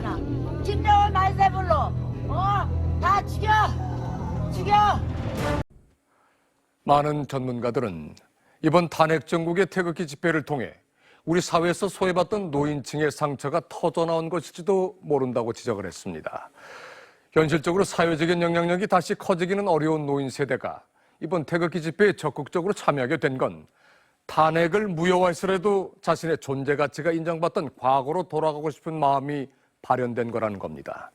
부르잖아. 김정은 만세 불러. 어? 다 죽여. 죽여. 많은 전문가들은 이번 탄핵 정국의 태극기 집회를 통해 우리 사회에서 소외받던 노인층의 상처가 터져 나온 것일지도 모른다고 지적을 했습니다. 현실적으로 사회적인 영향력이 다시 커지기는 어려운 노인 세대가 이번 태극기 집회에 적극적으로 참여하게 된 건 탄핵을 무효화해서라도 자신의 존재 가치가 인정받던 과거로 돌아가고 싶은 마음이 발현된 거라는 겁니다.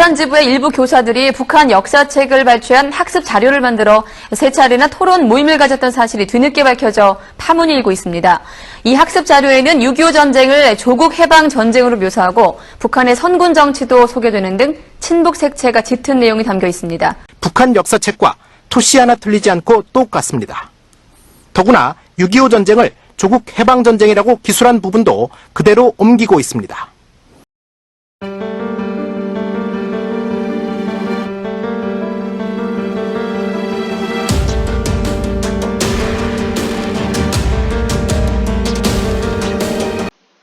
부산 지부의 일부 교사들이 북한 역사책을 발췌한 학습 자료를 만들어 세 차례나 토론 모임을 가졌던 사실이 뒤늦게 밝혀져 파문이 일고 있습니다. 이 학습 자료에는 6.25 전쟁을 조국 해방 전쟁으로 묘사하고 북한의 선군 정치도 소개되는 등 친북 색채가 짙은 내용이 담겨 있습니다. 북한 역사책과 토시 하나 틀리지 않고 똑같습니다. 더구나 6.25 전쟁을 조국 해방 전쟁이라고 기술한 부분도 그대로 옮기고 있습니다.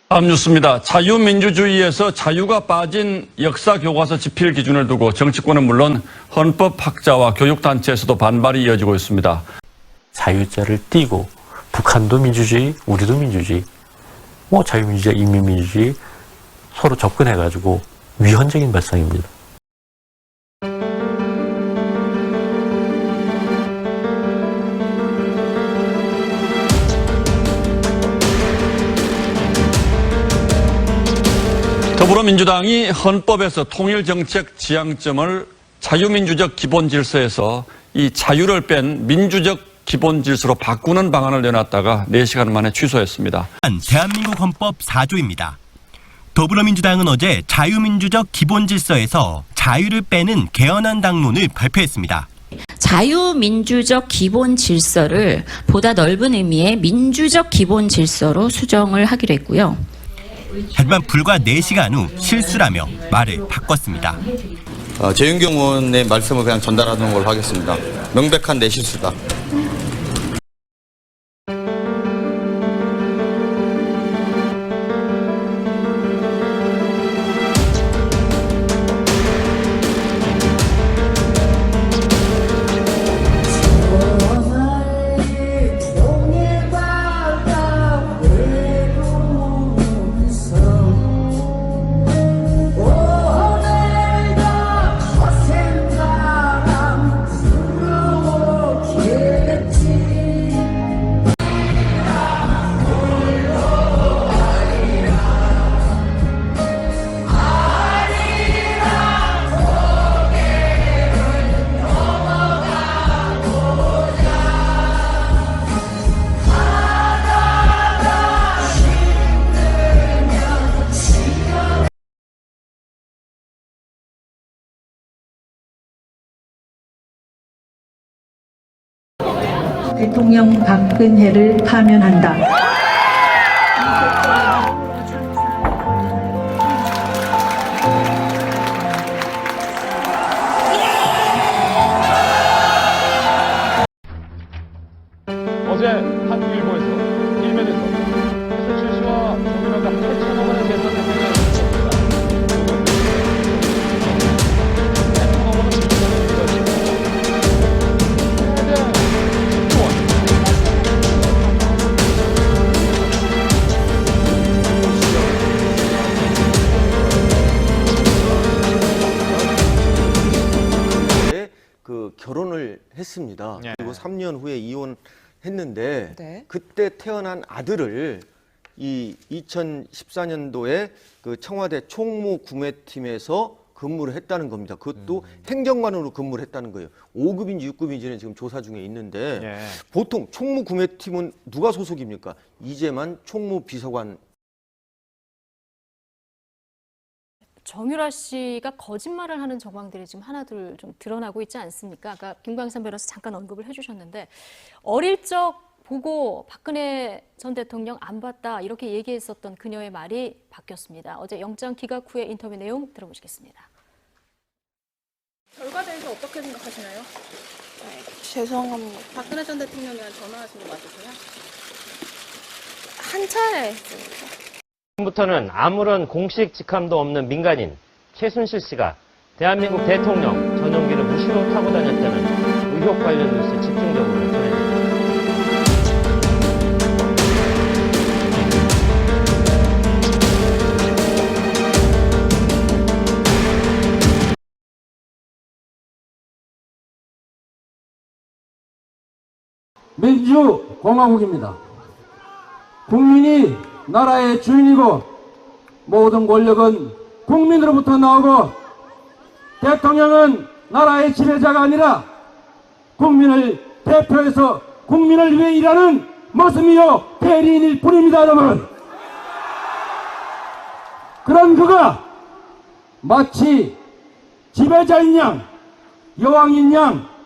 다음 뉴스입니다. 자유민주주의에서 자유가 빠진 역사 교과서 집필 기준을 두고 정치권은 물론 헌법 학자와 교육단체에서도 반발이 이어지고 있습니다. 자유자를 띄고 북한도 민주주의, 우리도 민주주의, 뭐 자유민주주의, 인민민주주의 서로 접근해가지고 위헌적인 발상입니다. 더불어민주당이 헌법에서 통일정책 지향점을 자유민주적 기본 질서에서 이 자유를 뺀 민주적 기본 질서로 바꾸는 방안을 내놨다가 4시간 만에 취소했습니다. 대한민국 헌법 4조입니다. 더불어민주당은 어제 자유민주적 기본 질서에서 자유를 빼는 개헌안 당론을 발표했습니다. 자유민주적 기본 질서를 보다 넓은 의미의 민주적 기본 질서로 수정을 하기로 했고요. 하지만 불과 4시간 후 실수라며 말을 바꿨습니다. 어, 재윤경 의원의 말씀을 그냥 전달하는 걸로 하겠습니다. 명백한 내 실수다. 대통령 박근혜를 파면한다. 그리고 3년 후에 이혼했는데 네. 그때 태어난 아들을 이 2014년도에 그 청와대 총무 구매팀에서 근무를 했다는 겁니다. 그것도 행정관으로 근무를 했다는 거예요. 5급인지 6급인지는 지금 조사 중에 있는데 보통 총무 구매팀은 누가 소속입니까? 이재만 총무 비서관 정유라 씨가 거짓말을 하는 정황들이 지금 하나둘 좀 드러나고 있지 않습니까? 아까 김광산 변호사 잠깐 언급을 해주셨는데 어릴 적 보고 박근혜 전 대통령 안 봤다 이렇게 얘기했었던 그녀의 말이 바뀌었습니다. 어제 영장 기각 후의 인터뷰 내용 들어보시겠습니다. 결과에 대해서 어떻게 생각하시나요? 죄송합니다. 박근혜 전 대통령이랑 전화하신 거 맞으세요? 한 차례 했습니다. 지금부터는 아무런 공식 직함도 없는 민간인 최순실 씨가 대한민국 대통령 전용기를 무시로 타고 다녔다는 의혹 관련 뉴스 집중 민주공화국입니다. 국민이 나라의 주인이고 모든 권력은 국민으로부터 나오고 대통령은 나라의 지배자가 아니라 국민을 대표해서 국민을 위해 일하는 모습이요 대리인일 뿐입니다 여러분 그런 그가 마치 지배자인 양 여왕인 양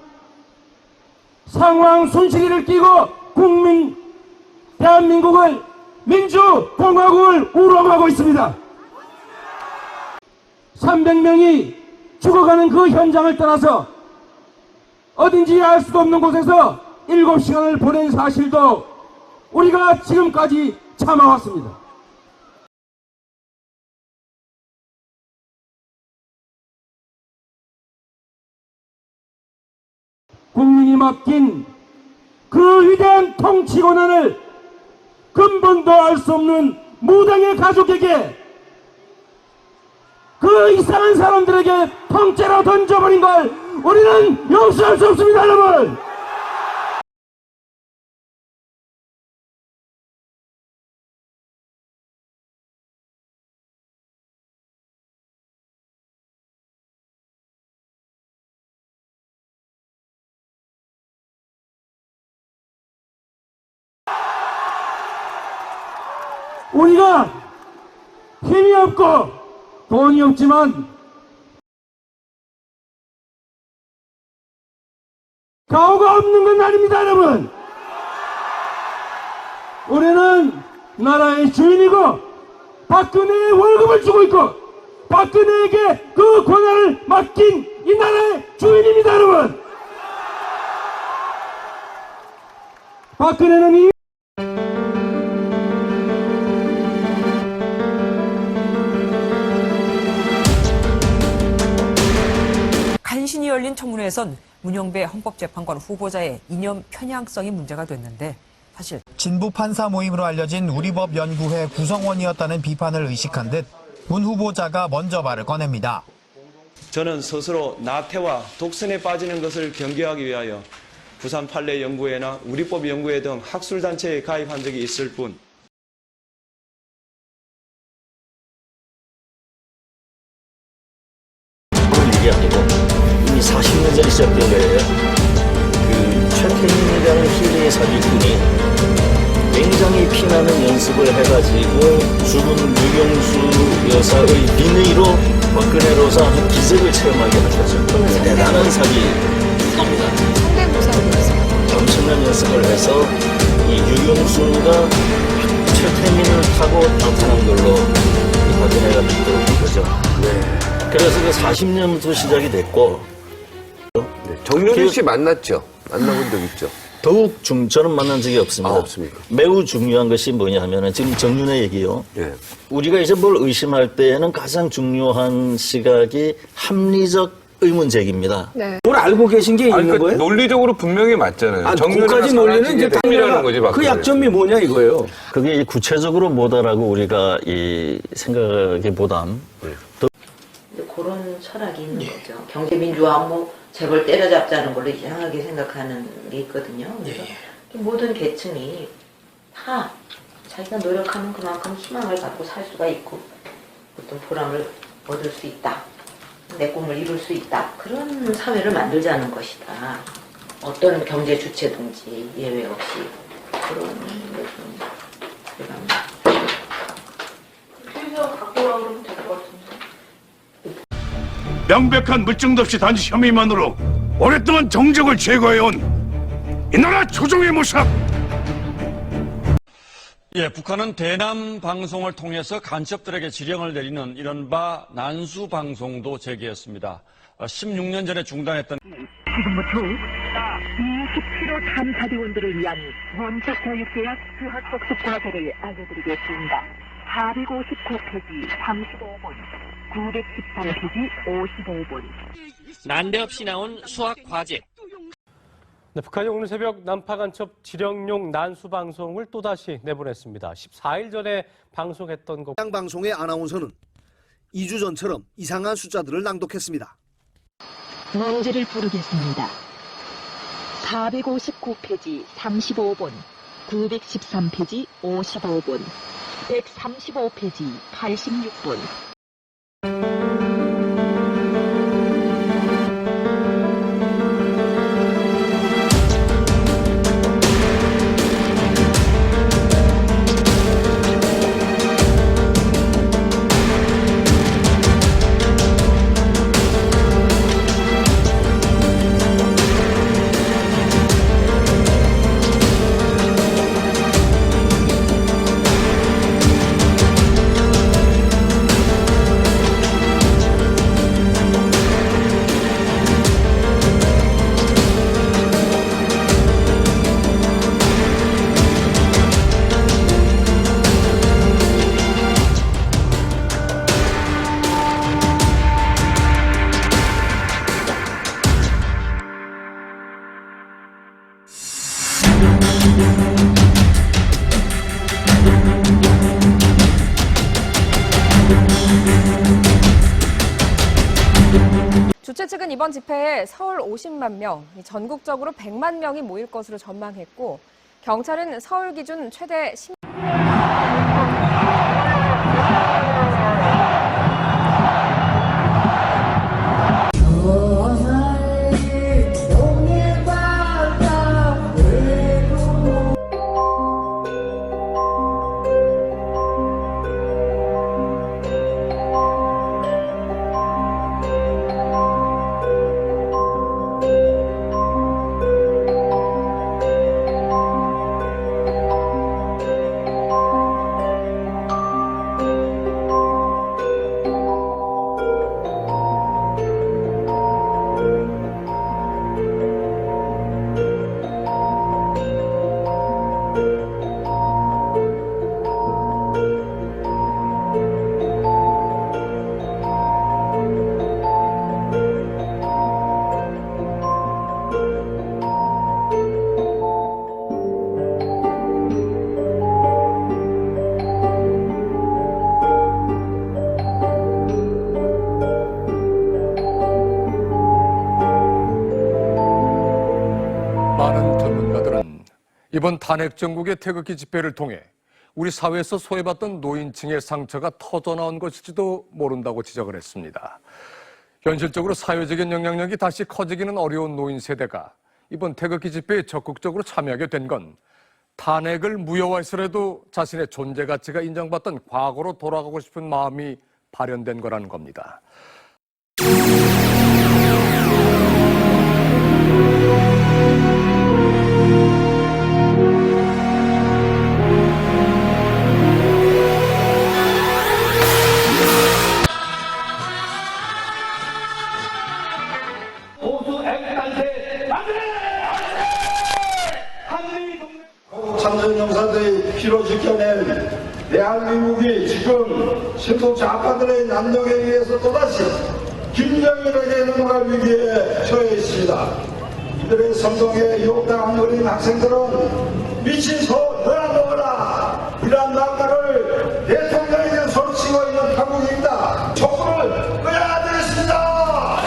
상황 순식이를 끼고 국민 대한민국을 민주공화국을 우롱하고 있습니다. 300명이 죽어가는 그 현장을 떠나서 어딘지 알 수도 없는 곳에서 7시간을 보낸 사실도 우리가 지금까지 참아왔습니다. 국민이 맡긴 그 위대한 통치 권한을 근본도 알 수 없는 무당의 가족에게 그 이상한 사람들에게 통째로 던져버린 걸 우리는 용서할 수 없습니다 여러분 우리가 힘이 없고 돈이 없지만 가오가 없는 건 아닙니다 여러분. 우리는 나라의 주인이고 박근혜의 월급을 주고 있고 박근혜에게 그 권한을 맡긴 이 나라의 주인입니다 여러분. 박근혜는 이 청문회에선 문영배 헌법재판관 후보자의 이념 편향성이 문제가 됐는데 사실 진보 판사 모임으로 알려진 우리법 연구회 구성원이었다는 비판을 의식한 듯 문 후보자가 먼저 말을 꺼냅니다. 저는 스스로 나태와 독선에 빠지는 것을 경계하기 위하여 부산 판례 연구회나 우리법 연구회 등 학술 단체에 가입한 적이 있을 뿐 아주 기적을 체험하게 하셨죠. 대단한 사기입니다. 엄청난 연습을 해서 이 유경수가 최태민을 타고 나타난 걸로 믿도록 한 거죠. 그래서 그 40년부터 시작이 됐고 정유리 씨 만났죠? 만나본 적 있죠? 더욱 중 저는 만난 적이 없습니다. 아, 없습니까? 매우 중요한 것이 뭐냐 하면은 지금 정윤의 얘기요. 예. 우리가 이제 뭘 의심할 때에는 가장 중요한 시각이 합리적 의문 제기입니다. 네. 뭘 알고 계신 게 있는 거예요? 논리적으로 분명히 맞잖아요. 아, 그까지 논리는 이제 탐이라는 거지. 그 박근혜. 약점이 뭐냐 이거예요. 그게 이 구체적으로 뭐다라고 우리가 이 생각하기보단 그런 철학이 있는 거죠. 경제민주화 뭐 재벌 때려잡자는 걸로 이상하게 생각하는 게 있거든요. 그래서 모든 계층이 다 자기가 노력하면 그만큼 희망을 갖고 살 수가 있고 어떤 보람을 얻을 수 있다. 내 꿈을 이룰 수 있다. 그런 사회를 만들자는 것이다. 어떤 경제 주체든지 예외 없이 그런 게좀 명백한 물증도 없이 단지 혐의만으로 오랫동안 정적을 제거해온 이 나라 조정의 모습 예, 북한은 대남 방송을 통해서 간첩들에게 지령을 내리는 이른바 난수 방송도 제기했습니다. 16년 전에 중단했던 지금부터 20kg 탐사대원들을 위한 원칙 교육계약 수학복습 과제를 알려드리겠습니다. 459페이지 35분, 913페이지 55분. 난데없이 나온 수학 과제. 네, 북한이 오늘 새벽 난파 간첩 지령용 난수 방송을 또다시 내보냈습니다. 14일 전에 방송했던 것. 해당 방송의 아나운서는 2주 전처럼 이상한 숫자들을 낭독했습니다. 문제를 부르겠습니다. 459페이지 35분, 913페이지 55분, 135페이지 86분. 주최 측은 이번 집회에 서울 50만 명, 전국적으로 100만 명이 모일 것으로 전망했고 경찰은 서울 기준 최대 10... 이번 탄핵 정국의 태극기 집회를 통해 우리 사회에서 소외받던 노인층의 상처가 터져나온 것일지도 모른다고 지적을 했습니다. 현실적으로 사회적인 영향력이 다시 커지기는 어려운 노인 세대가 이번 태극기 집회에 적극적으로 참여하게 된 건 탄핵을 무효화해서라도 자신의 존재 가치가 인정받던 과거로 돌아가고 싶은 마음이 발현된 거라는 겁니다. 넘어갈 위기에 처해 있습니다. 이들의 선동에 유혹당한 어린 학생들은 미친 소 너나 먹어라 이러한 낙마를 대통령에게 소리치고 있는 한국입니다. 촛불을 꺼야 되겠습니다.